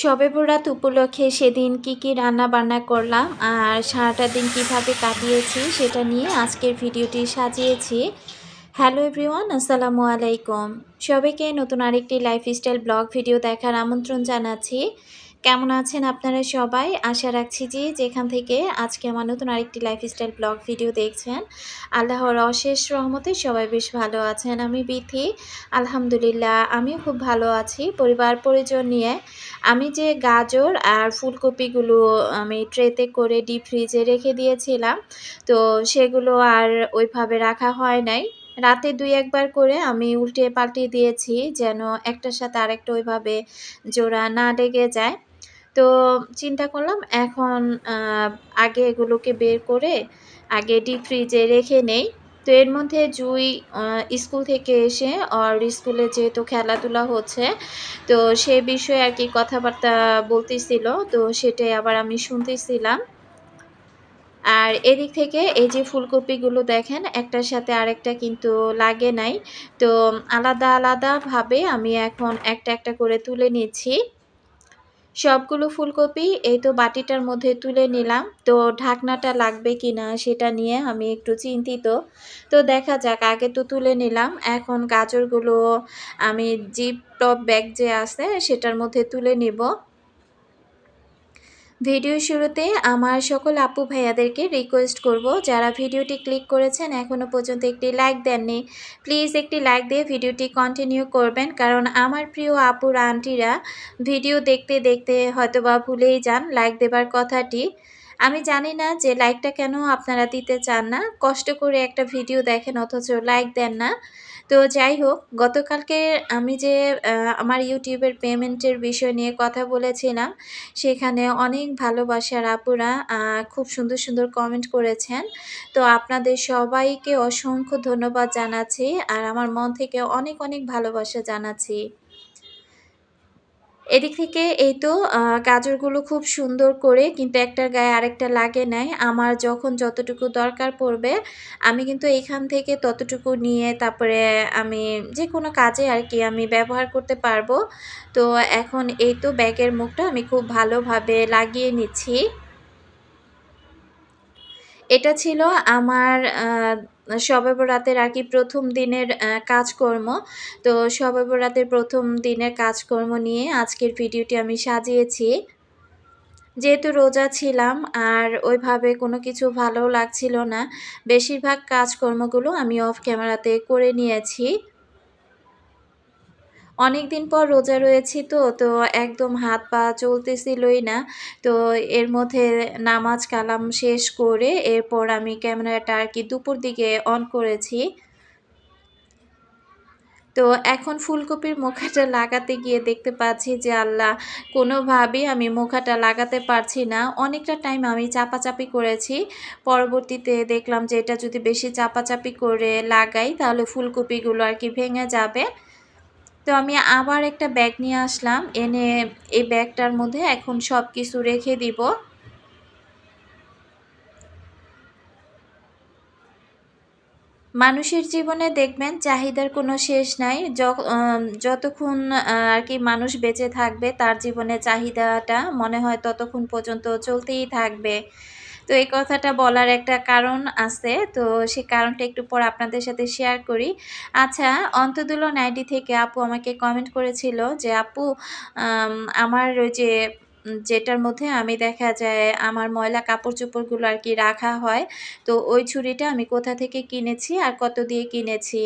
শবে বরাত উপলক্ষে সেদিন কি কি রান্না বান্না করলাম আর সারাটা দিন কীভাবে কাটিয়েছি সেটা নিয়ে আজকের ভিডিওটি সাজিয়েছি। হ্যালো এভরিওয়ান, আসসালামু আলাইকুম। সবাইকে নতুন আরেকটি লাইফস্টাইল ব্লগ ভিডিও দেখার আমন্ত্রণ জানাচ্ছি। কেমন আছেন আপনারা সবাই? আশা রাখছি যে যেখান থেকে আজকে আমার নতুন আরেকটি লাইফস্টাইল ব্লগ ভিডিও দেখছেন, আল্লাহর অশেষ রহমতে সবাই বেশ ভালো আছেন। আমি বিথি, আলহামদুলিল্লাহ আমিও খুব ভালো আছি। পরিবার পরিজন নিয়ে আমি যে গাজর আর ফুলকপিগুলো আমি ট্রেতে করে ডিপ ফ্রিজে রেখে দিয়েছিলাম, তো সেগুলো আর ওইভাবে রাখা হয় নাই। রাতে দুই একবার করে আমি উল্টে পাল্টে দিয়েছি যেন একটার সাথে আরেকটা ওইভাবে জোড়া না লেগে যায়। তো চিন্তা করলাম, এখন আগে এগুলোকে বের করে আগে ডিপ ফ্রিজে রেখে নেই। তো এর মধ্যে জুই স্কুল থেকে এসে আর স্কুলে যেহেতু খেলাধুলা হচ্ছে, তো সে বিষয়ে আর কি কথাবার্তা বলতেছিল, তো সেটাই আবার আমি শুনতেছিলাম। আর এদিক থেকে এই যে ফুলকপিগুলো দেখেন, একটার সাথে আরেকটা কিন্তু লাগে নাই। তো আলাদা আলাদাভাবে আমি এখন একটা একটা করে তুলে নিচ্ছি। সবগুলো ফুলকপি এই তো বাটিটার মধ্যে তুলে নিলাম। তো ঢাকনাটা লাগবে কি না সেটা নিয়ে আমি একটু চিন্তিত। তো দেখা যাক, আগে তো তুলে নিলাম। এখন গাজরগুলো আমি জিপ টপ ব্যাগ যে আছে সেটার মধ্যে তুলে নিব। ভিডিও শুরুতে আমার সকল আপু ভাইয়াদেরকে রিকোয়েস্ট করব। যারা ভিডিওটি ক্লিক করেছেন এখনও পর্যন্ত একটি লাইক দেননি প্লিজ একটি লাইক দিয়ে ভিডিওটি কন্টিনিউ করবেন। কারণ আমার প্রিয় আপুর আন্টিরা ভিডিও দেখতে দেখতে হয়তোবা ভুলেই যান লাইক দেবার কথাটি। আমি জানি না যে লাইকটা কেন আপনারা দিতে চান না। কষ্ট করে একটা ভিডিও দেখেন, অথচ লাইক দেন না। তো যাই হোক, গতকালকে আমি যে আমার ইউটিউবের পেমেন্টের বিষয় নিয়ে কথা বলেছিলাম, সেখানে অনেক ভালোবাসার আপুরা খুব সুন্দর সুন্দর কমেন্ট করেছেন। তো আপনাদের সবাইকে অসংখ্য ধন্যবাদ জানাচ্ছি, আর আমার মন থেকে অনেক অনেক ভালোবাসা জানাচ্ছি। এদিক থেকে এই তো গাজরগুলো খুব সুন্দর করে কিন্তু একটার গায়ে আরেকটা লাগে নাই। আমার যখন যতটুকু দরকার পড়বে, আমি কিন্তু এখান থেকে ততটুকু নিয়ে তারপরে আমি যে কোনো কাজে আর কি আমি ব্যবহার করতে পারব। তো এখন এই তো ব্যাগের মুখটা আমি খুব ভালোভাবে লাগিয়ে নিচ্ছি। এটা ছিল আমার শবে বরাতের আর কি প্রথম দিনের কাজকর্ম। তো শবে বরাতের প্রথম দিনের কাজকর্ম নিয়ে আজকের ভিডিওটি আমি সাজিয়েছি। যেহেতু রোজা ছিলাম আর ওইভাবে কোনো কিছু ভালো লাগছিল না, বেশিরভাগ কাজকর্মগুলো আমি অফ ক্যামেরাতে করে নিয়েছি। অনেক দিন পর রোজা রয়েছি তো তো একদম হাত পা চলতেছিলই না। তো এর মধ্যে নামাজ কালাম শেষ করে এরপর আমি ক্যামেরাটা আর কি দুপুর দিকে অন করেছি। তো এখন ফুলকপির মুখাটা লাগাতে গিয়ে দেখতে পাচ্ছি যে আল্লাহ, কোনোভাবেই আমি মুখাটা লাগাতে পারছি না। অনেকটা টাইম আমি চাপাচাপি করেছি। পরবর্তীতে দেখলাম যে এটা যদি বেশি চাপাচাপি করে লাগাই, তাহলে ফুলকপিগুলো আর কি ভেঙে যাবে। তো আমি আবার একটা ব্যাগ নিয়ে আসলাম। এনে এই ব্যাগটার মধ্যে এখন সব কিছু রেখে দিব। মানুষের জীবনে দেখবেন চাহিদার কোনো শেষ নাই। যতক্ষণ আর কি মানুষ বেঁচে থাকবে, তার জীবনে চাহিদাটা মনে হয় ততক্ষণ পর্যন্ত চলতেই থাকবে। তো এই কথাটা বলার একটা কারণ আছে। তো সেই কারণটা একটু পর আপনাদের সাথে শেয়ার করি। আচ্ছা অন্তদুল নাইডি থেকে আপু আমাকে কমেন্ট করেছিল যে, আপু আমার ওই যে, যেটার মধ্যে আমি দেখা যায় আমার ময়লা কাপড় চোপড়গুলো আর কি রাখা হয়, তো ওই ছুরিটা আমি কোথা থেকে কিনেছি আর কত দিয়ে কিনেছি?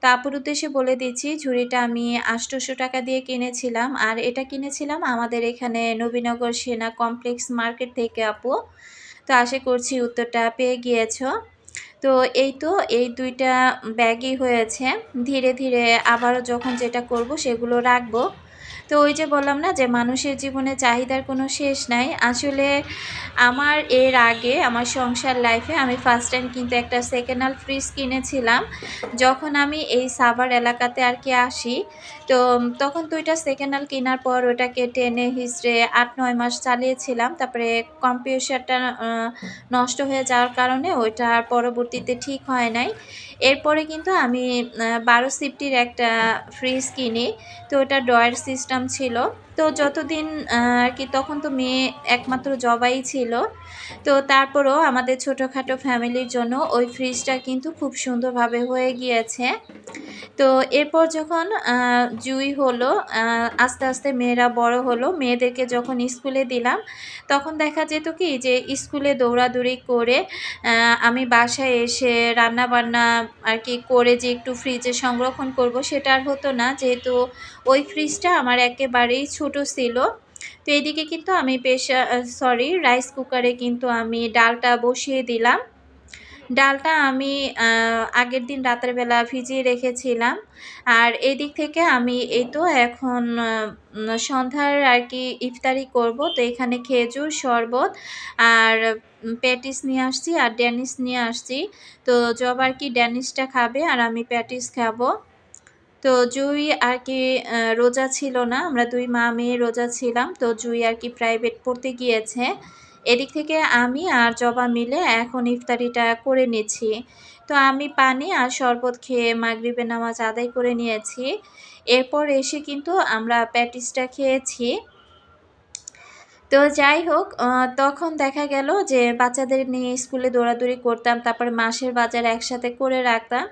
তো আপুর উদ্দেশ্যে বলে দিচ্ছি, ঝুড়িটা আমি আষ্টশো টাকা দিয়ে কিনেছিলাম আর এটা কিনেছিলাম আমাদের এখানে নবীনগর সেনা কমপ্লেক্স মার্কেট থেকে আপু। তো আশা করছি উত্তরটা পেয়ে গিয়েছ। তো এই তো, এই দুইটা ব্যাগই হয়েছে। ধীরে ধীরে আবারও যখন যেটা করব সেগুলো রাখব। তো ওই যে বললাম না যে মানুষের জীবনে চাহিদার কোনো শেষ নাই। আসলে আমার এর আগে আমার সংসার লাইফে আমি ফার্স্ট টাইম কিন্তু একটা সেকেন্ড হ্যান্ড ফ্রিজ কিনেছিলাম। যখন আমি এই সাভার এলাকাতে আর কি আসি, তো তখন দুইটা সেকেন্ড হ্যান্ড কেনার পর ওটাকে টেনে হিসড়ে আট, নয় মাস চালিয়েছিলাম। তারপরে কম্পিউটারটা নষ্ট হয়ে যাওয়ার কারণে ওইটা পরবর্তীতে ঠিক হয় নাই। এরপরে কিন্তু আমি বারো সিফটির একটা ফ্রিজ কিনি, তো ওটা ডয়ার সিস্টেম ছিল। তো যতদিন আর কি, তখন তো মেয়ে একমাত্র জবাই ছিল। তো তারপরও আমাদের ছোটোখাটো ফ্যামিলির জন্য ওই ফ্রিজটা কিন্তু খুব সুন্দরভাবে হয়ে গিয়েছে। তো এরপর যখন জুই হলো আস্তে আস্তে মেয়েরা বড় হলো, মেয়েদেরকে যখন স্কুলে দিলাম, তখন দেখা যেত কি, যে স্কুলে দৌড়াদৌড়ি করে আমি বাসায় এসে রান্না বান্না আর কি করে যে একটু ফ্রিজে সংরক্ষণ করব সেটা আর হতো না। যেহেতু ওই ফ্রিজটা আমার একেবারেই ছোট ছিল। তো এদিকে কিন্তু আমি পেশা সরি রাইস কুকারে কিন্তু আমি ডালটা বসিয়ে দিলাম। ডালটা আমি আগের দিন রাতের বেলা ভিজিয়ে রেখেছিলাম। আর এই দিক থেকে আমি এই তো এখন সন্ধ্যার আর কি ইফতারি করব। তো এখানে খেজুর, শরবত আর প্যাটিস নিয়ে আসছি আর ড্যানিস নিয়ে আসছি। তো জব আর কি ড্যানিসটা খাবে আর আমি প্যাটিস খাব। তো জুই আর কি রোজা ছিল না। আমরা দুই মা মেয়ে রোজা ছিলাম। তো জুই আর কি প্রাইভেট পড়তে গিয়েছে। এদিক থেকে আমি আর জবা মিলে এখন ইফতারিটা করে নিচ্ছি। তো আমি পানি আর শরবত খেয়ে মাগরিবের নামাজ আদায় করে নিয়েছি। এরপর এসে কিন্তু আমরা প্যাটিসটা খেয়েছি। তো যাই হোক তখন দেখা গেল যে বাচ্চাদের নিয়ে স্কুলে দৌড়াদৌড়ি করতাম, তারপরে মাসের বাজার একসাথে করে রাখতাম।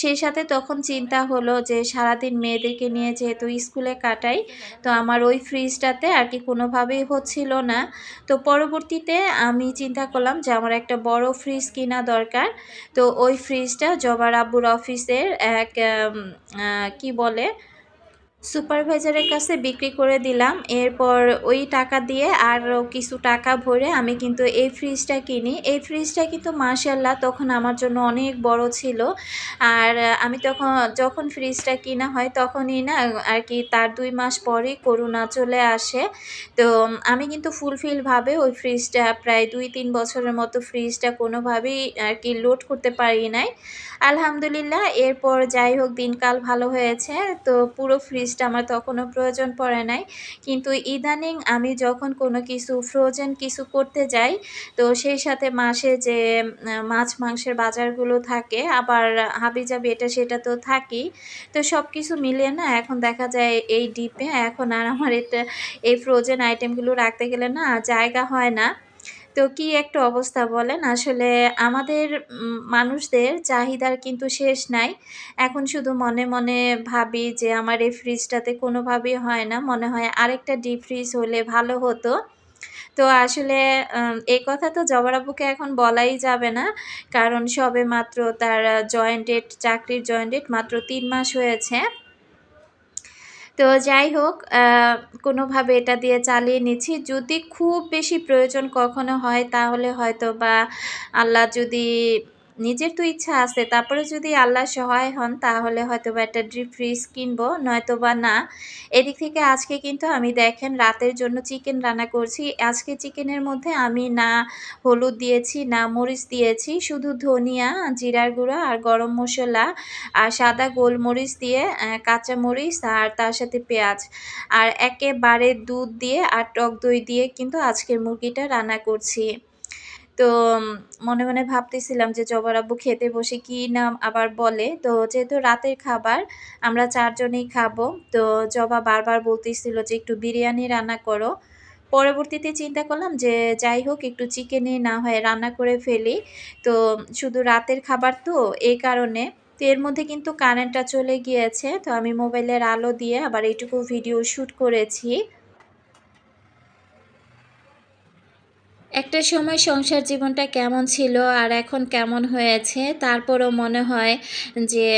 সেই সাথে তখন চিন্তা হলো যে সারাদিন মেয়েদেরকে নিয়ে যেহেতু স্কুলে কাটাই, তো আমার ওই ফ্রিজটাতে আর কি কোনোভাবেই হচ্ছিল না। তো পরবর্তীতে আমি চিন্তা করলাম যে আমার একটা বড় ফ্রিজ কিনা দরকার। তো ওই ফ্রিজটা জবার আব্বুর অফিসের এক কি বলে সুপারভাইজারের কাছে বিক্রি করে দিলাম। এরপর ওই টাকা দিয়ে আরও কিছু টাকা ভরে আমি কিন্তু এই ফ্রিজটা কিনি। এই ফ্রিজটা কিন্তু মার্শাল্লাহ তখন আমার জন্য অনেক বড় ছিল। আর আমি তখন, যখন ফ্রিজটা কিনা হয় তখনই না, আর কি তার দুই মাস পরেই করোনা চলে আসে। তো আমি কিন্তু ফুলফিলভাবে ওই ফ্রিজটা প্রায় দুই তিন বছরের মতো ফ্রিজটা কোনোভাবেই আর কি লোড করতে পারি নাই। আলহামদুলিল্লাহ, এরপর যাই হোক দিনকাল ভালো হয়েছে। তো পুরো ফ্রিজটা আমার তখনও প্রয়োজন পড়ে নাই। কিন্তু ইদানিং আমি যখন কোনো কিছু ফ্রোজেন কিছু করতে যাই, তো সেই সাথে মাসে যে মাছ মাংসের বাজারগুলো থাকে, আবার হাবি হাবিজাবি এটা সেটা তো থাকি তো সব কিছু মিলিয়ে না এখন দেখা যায় এই ডিপে এখন আর আমার এটা, এই ফ্রোজেন আইটেমগুলো রাখতে গেলে না জায়গা হয় না। তো কি একটা অবস্থা বলেন? আসলে আমাদের মানুষদের চাহিদার কিন্তু শেষ নাই। এখন শুধু মনে মনে ভাবি যে আমার এই ফ্রিজটাতে কোনোভাবেই হয় না। মনে হয় আরেকটা ডিপ ফ্রিজ হলে ভালো হতো। তো আসলে এই কথা তো জবরাবুকে এখন বলাই যাবে না। কারণ সবে মাত্র তার জয়েন্টেড চাকরির জয়েন্টেড মাত্র তিন মাস হয়েছে। তো যাই হোক কোনোভাবে এটা দিয়ে চালিয়ে নিচ্ছি। যদি খুব বেশি প্রয়োজন কখনো হয়, তাহলে হয়তো বা আল্লাহ যদি নিজের তো ইচ্ছা আছে, তারপরে যদি আল্লাহ সহায় হন তাহলে হয়তো বা একটা ডিপ ফ্রিজ কিনবো নয়তো বা না। এদিক থেকে আজকে কিন্তু আমি দেখেন রাতের জন্য চিকেন রান্না করছি, আজকে চিকেনের মধ্যে আমি না হলুদ দিয়েছি, না মরিচ দিয়েছি, শুধু ধনিয়া, জিরার গুঁড়া আর গরম মশলা আর সাদা গোলমরিচ দিয়ে কাঁচা মরিচ আর তার সাথে পেঁয়াজ। আর একেবারে দুধ দিয়ে আর টক দই দিয়ে কিন্তু আজকের মুরগিটা রান্না করছি। তো মনে মনে ভাবতেছিলাম যে জবার আব্বু খেতে বসে কি নাম আবার বলে। তো যেহেতু রাতের খাবার, আমরা চারজনেই খাব। তো জবা বারবার বলতেছিল যে একটু বিরিয়ানি রান্না করো। পরবর্তীতে চিন্তা করলাম যে যাই হোক, একটু চিকেনে না হয় রান্না করে ফেলি। তো শুধু রাতের খাবার তো এই কারণে। তো এর মধ্যে কিন্তু কারেন্টটা চলে গিয়েছে। তো আমি মোবাইলের আলো দিয়ে আবার এইটুকু ভিডিও শ্যুট করেছি। একটা সময় সংসার জীবনটা কেমন ছিল আর এখন কেমন হয়েছে, তারপরও মনে হয় যে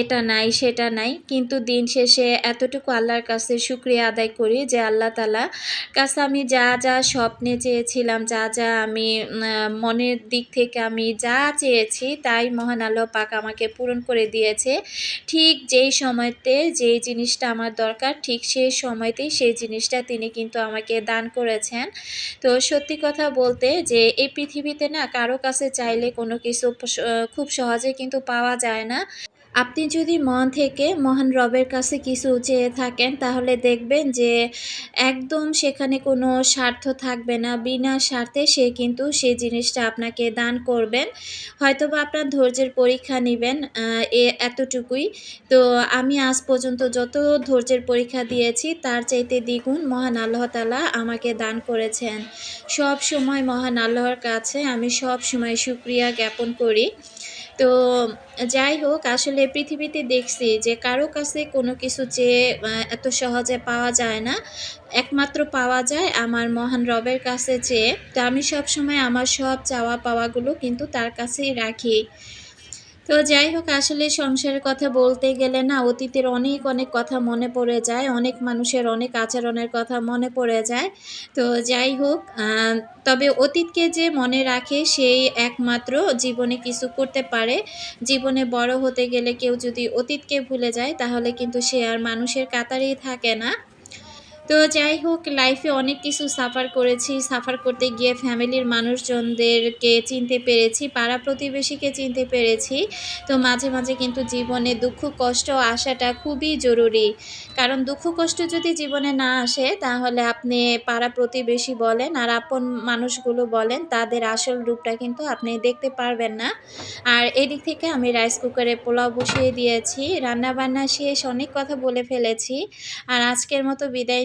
এটা নাই, সেটা নাই। কিন্তু দিন শেষে এতটুকু আল্লাহর কাছে শুক্রিয়া আদায় করি যে আল্লাহ তালা কাছে আমি যা যা স্বপ্নে চেয়েছিলাম, যা যা আমি মনের দিক থেকে আমি যা চেয়েছি তাই মহান আল্লাহ পাক আমাকে পূরণ করে দিয়েছে। ঠিক যেই সময়তে যেই জিনিসটা আমার দরকার, ঠিক সেই সময়তেই সেই জিনিসটা তিনি কিন্তু আমাকে দান করেছেন। তো সত্যি সত্যি কথা বলতে যে, এই পৃথিবীতে না কারও কাছে চাইলে কোনো কিছু খুব সহজে কিন্তু পাওয়া যায় না। আপনি যদি মন থেকে মহান রবের কাছে কিছু চেয়ে থাকেন, তাহলে দেখবেন যে একদম সেখানে কোনো স্বার্থ থাকবে না। বিনা স্বার্থে সে কিন্তু সেই জিনিসটা আপনাকে দান করবেন। হয়তোবা আপনার ধৈর্যের পরীক্ষা নেবেন এ এতটুকুই। তো আমি আজ পর্যন্ত যত ধৈর্যের পরীক্ষা দিয়েছি, তার চাইতে দ্বিগুণ মহান আল্লাহ তালা আমাকে দান করেছেন। সব সময় মহান আল্লাহর কাছে আমি সব সময় সুক্রিয়া জ্ঞাপন করি। তো যাই হোক, আসলে পৃথিবীতে দেখছি যে কারও কাছে কোনো কিছু চেয়ে এত সহজে পাওয়া যায় না। একমাত্র পাওয়া যায় আমার মহান রবের কাছে চেয়ে তো আমি সবসময় আমার সব চাওয়া পাওয়াগুলো কিন্তু তার কাছেই রাখি। তো যাই হোক, আসলে সংসারের কথা বলতে গেলে না, অতীতের অনেক অনেক কথা মনে পড়ে যায়, অনেক মানুষের অনেক আচরণের কথা মনে পড়ে যায়। তো যাই হোক তবে অতীতকে যে মনে রাখে সেই একমাত্র জীবনে কিছু করতে পারে। জীবনে বড় হতে গেলে কেউ যদি অতীতকে ভুলে যায়, তাহলে কিন্তু সে আর মানুষের কাতারেই থাকে না। তো যাই হোক লাইফে অনেক কিছু সাফার করেছি। সাফার করতে গিয়ে ফ্যামিলির মানুষজনদেরকে চিনতে পেরেছি, পাড়া প্রতিবেশীকে চিনতে পেরেছি। তো মাঝে মাঝে কিন্তু জীবনে দুঃখ, কষ্ট আসাটা খুবই জরুরি। কারণ দুঃখ, কষ্ট যদি জীবনে না আসে, তাহলে আপনি পাড়া প্রতিবেশী বলেন আর আপন মানুষগুলো বলেন, তাদের আসল রূপটা কিন্তু আপনি দেখতে পারবেন না। আর এদিক থেকে আমি রাইস কুকারে পোলাও বসিয়ে দিয়েছি রান্না বান্না শেষ, অনেক কথা বলে ফেলেছি। আর আজকের মতো বিদায়